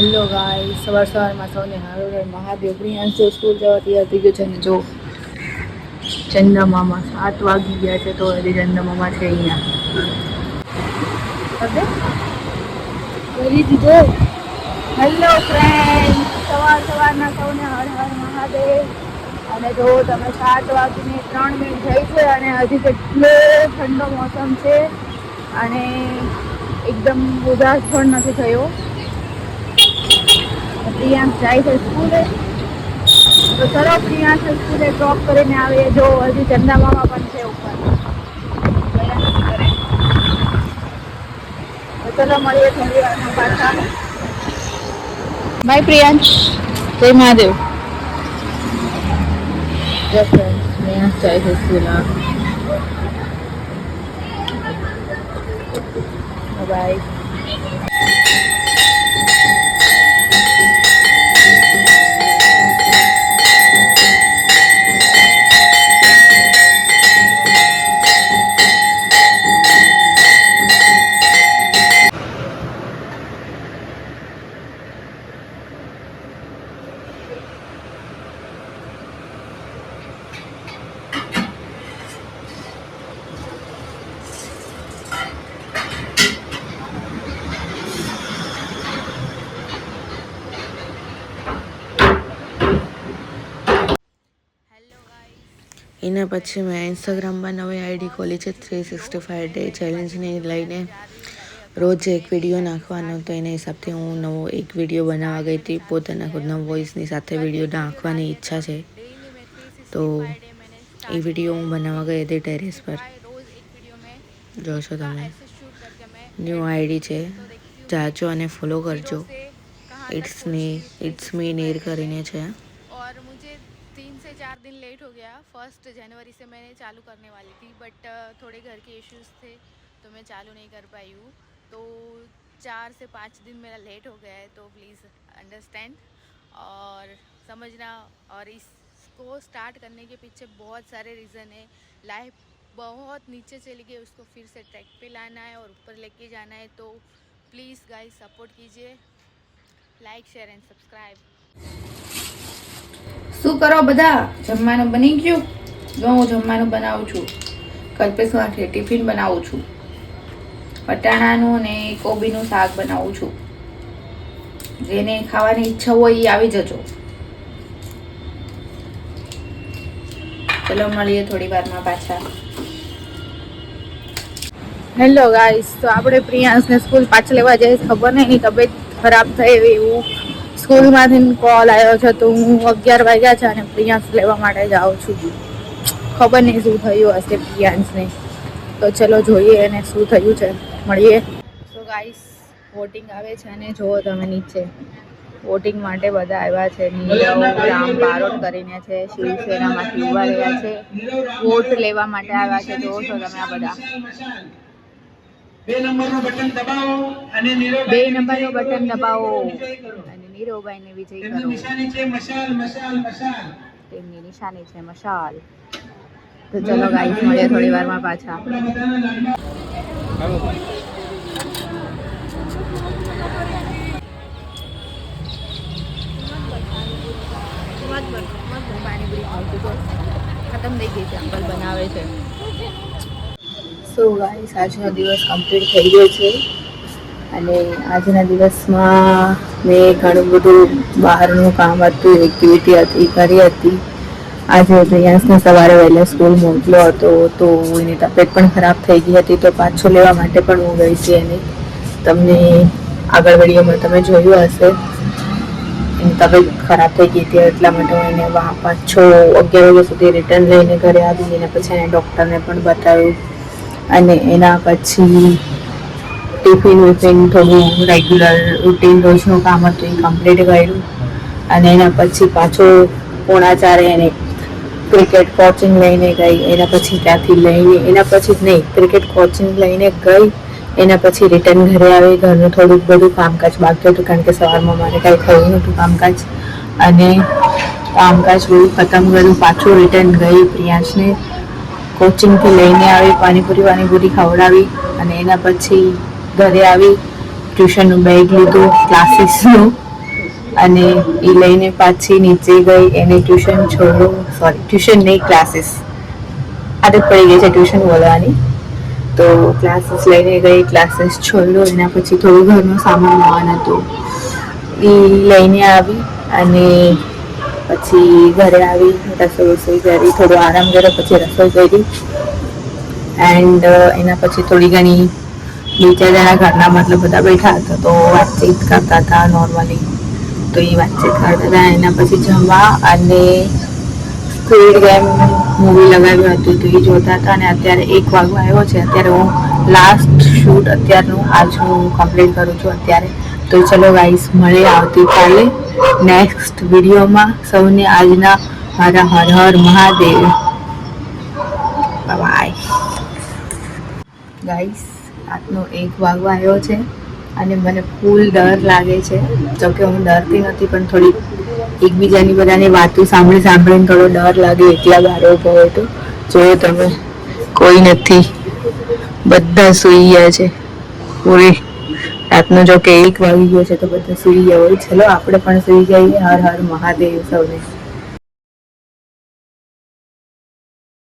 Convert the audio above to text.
Hello ગાય સવાર સવારમાં સૌને હારો રહે. મહાદેવ પ્રિયાંશુ સ્કૂલ જવા તૈયાર થઈ ગયો છે ને જો ચંદા સાત વાગી ગયા છે તો હજી ચંદા મામા છે અહીંયા. કરી દીધો? હેલો ફ્રેન્ડ સવાર સવારના સૌને હર હર મહાદેવ. અને જો તમે સાત વાગીને ત્રણ મિનિટ થઈ છે અને હજી કેટલો ઠંડો મોસમ છે. અને એકદમ ઉદાસ પણ નથી થયો. પ્રિયાંશ જાય છે સ્કૂલે. તો ચલો પ્રિયાંશ સ્કૂલે ડ્રોપ કરીને આવે જો હજી ચંદામામા પણ છે ઉપર. ચલો મળીએ થોડી વારમાં પાછા. બાય પ્રિયાંશ જય મહાદેવ. પ્રિયાંશ જાય છે સ્કૂલ બાય એના પછી મેં ઇન્સ્ટાગ્રામમાં નવી આઈડી ખોલી છે થ્રી સિક્સટી ફાઇવ ડે ચેલેન્જને લઈને રોજ એક વીડિયો નાખવાનો, તો એના હિસાબથી હું નવો એક વીડિયો બનાવવા ગઈ હતી. પોતાના ખુદના વોઇસની સાથે વીડિયો નાખવાની ઈચ્છા છે. તો એ વીડિયો હું બનાવવા ગઈ હતી ટેરેસ પર. જોશો તમે. ન્યૂ આઈડી છે. જાજો અને ફોલો કરજો. ઇટ્સની ઇટ્સ મી નીર કરીને છે. चार दिन लेट हो गया। फ़र्स्ट जनवरी से मैंने चालू करने वाली थी बट थोड़े घर के इश्यूज़ थे तो मैं चालू नहीं कर पाई हूँ। तो चार से पाँच दिन मेरा लेट हो गया है तो प्लीज़ अंडरस्टैंड और समझना और इसको स्टार्ट करने के पीछे बहुत सारे रीज़न है। लाइफ बहुत नीचे चली गई, उसको फिर से ट्रैक पे लाना है और ऊपर लेके जाना है तो प्लीज़ गाइस सपोर्ट कीजिए। लाइक शेयर एंड सब्सक्राइब શું કરો બધા? જમવાનું બની ગયું? જો હું જમવાનું બનાવું છું. કલ્પેશ માટે ટિફિન બનાવું છું. વટાણાનું અને કોબીનું શાક બનાવું છું. જેને ખાવાની ઈચ્છા હોય એ આવી જજો. ચલો, મળીએ થોડી વારમાં પાછા. Hello, guys. તો આપણે પ્રિયાંશને સ્કૂલ પાછળ લેવા જઈએ ખબર નહીં એની તબિયત ખરાબ થઈ એવી એવું. સ્કૂલમાંથી કોલ આવ્યો છે તો હું અગિયાર વાગ્યા છે અને પ્રિયાંશ લેવા માટે જાઉં છું. ખબર નહીં શું થયું હશે પ્રિયાંશને. તો ચલો જોઈએ એને શું થયું છે. મળીએ. સો ગાઈસ વોટિંગ આવે છે અને જુઓ તમે નીચે. વોટિંગ માટે બધા આવ્યા છે. નીરવ રામ બારોટ કરીને છે શિવસેનામાંથી ઊભા રહ્યા છે. વોટ લેવા માટે આવ્યા છે. જુઓ છો તમે આ બધા. બે નંબરનું બટન દબાવો અને બે નંબરનું બટન દબાવો. નીરવભાઈને વિજય કરો. નિશાની છે મશાલ મશાલ મશાલ. તેમની નિશાની છે મશાલ. તો ચલો ગાઈસ મળીએ થોડી વારમાં પાછા. આપણા બધાના લાડવા ખતમ થઈ ગઈ છે અંકલ બનાવે છે સો ગાઈસ આજનો દિવસ કમ્પ્લીટ થઈ ગયો છે. અને આજના દિવસમાં મેં ઘણું બધું બહારનું કામ હતું એક્ટિવિટી હતી કરી હતી. આજે પ્રિયાંશને સવારે વહેલા સ્કૂલ મોકલ્યો હતો, તો એની તબિયત પણ ખરાબ થઈ ગઈ હતી, તો પાછો લેવા માટે પણ હું ગઈ હતી એને. તમને આગળ વિડીયોમાં તમે જોયું હશે. એની તબિયત ખરાબ થઈ ગઈ હતી, એટલા માટે હું એને પાછો અગિયાર વાગ્યા સુધી રિટર્ન લઈને ઘરે આવી અને પછી એને ડૉક્ટરને પણ બતાવ્યું. અને એના પછી ટિફિન વિફિન થોડું રેગ્યુલર રૂટીન રોજનું કામ હતું, એ કમ્પ્લીટ કર્યું. અને એના પછી પાછો પોણા ચારે એને ક્રિકેટ કોચિંગ લઈને ગઈ, એના પછી ત્યાંથી લઈને, એના પછી જ નહીં ક્રિકેટ કોચિંગ લઈને ગઈ, એના પછી રિટર્ન ઘરે આવી, ઘરનું થોડુંક બધું કામકાજ બાકી હતું, કારણ કે સવારમાં મારે કાંઈ થયું નહોતું કામકાજ. અને કામકાજ બધું ખતમ કર્યું, પાછું રિટર્ન ગઈ પ્રિયાંશને. કોચિંગથી લઈને આવી, પાણીપુરી પાણીપુરી ખવડાવી, અને એના પછી ઘરે આવી ટ્યુશનનું બેગ લીધું, ક્લાસીસનું, અને એ લઈને પાછી નીચે ગઈ, એને ટ્યુશન છોડ્યું. સોરી ટ્યુશન નહીં, ક્લાસીસ. આદત પડી ગઈ છે ટ્યુશન બોલવાની. તો ક્લાસીસ લઈને ગઈ, ક્લાસીસ છોડ્યો, એના પછી થોડું ઘરનું સામાન લાવવાનું હતું. એ લઈને આવી અને પછી ઘરે આવી રસોઈ રસોઈ કરી, થોડો આરામ કર્યો, પછી રસોઈ કરી. એન્ડ એના પછી થોડી ઘણી બે ચાર જણા ઘરના મતલબ બધા બેઠા હતા તો વાતચીત કરતા હતા નોર્મલી તો એ વાતચીત કરતા હતા, એના પછી જમવા અને સ્ક્વિડ ગેમ મૂવી લગાવ્યું હતું તો એ જોતા હતા અને અત્યારે એક વાગવા આવ્યો છે. અત્યારે હું લાસ્ટ શૂટ અત્યારનું આજ હું કમ્પ્લીટ કરું છું અત્યારે. તો ચલો ગાઈસ મળે આવતીકાલે નેક્સ્ટ વિડીયોમાં સૌને આજના મારા હર હર મહાદેવ. બાય ગાઈસ રાતનો એક વાગવા આવ્યો છે અને મને ફૂલ ડર લાગે છે. જોકે હું ડરતી નથી, પણ થોડી એકબીજાની બધાની વાતો સાંભળી સાંભળીને થોડો ડર લાગે, એકલા બહાર ઊભો હતો જોયો તમે કોઈ નથી, બધા સૂઈ ગયા છે. પૂરી રાતનો જો કે એક વાગી ગયો છે તો બધા સૂઈ ગયા હોય. ચલો, આપણે પણ સૂઈ જઈએ. હર હર મહાદેવ સૌને.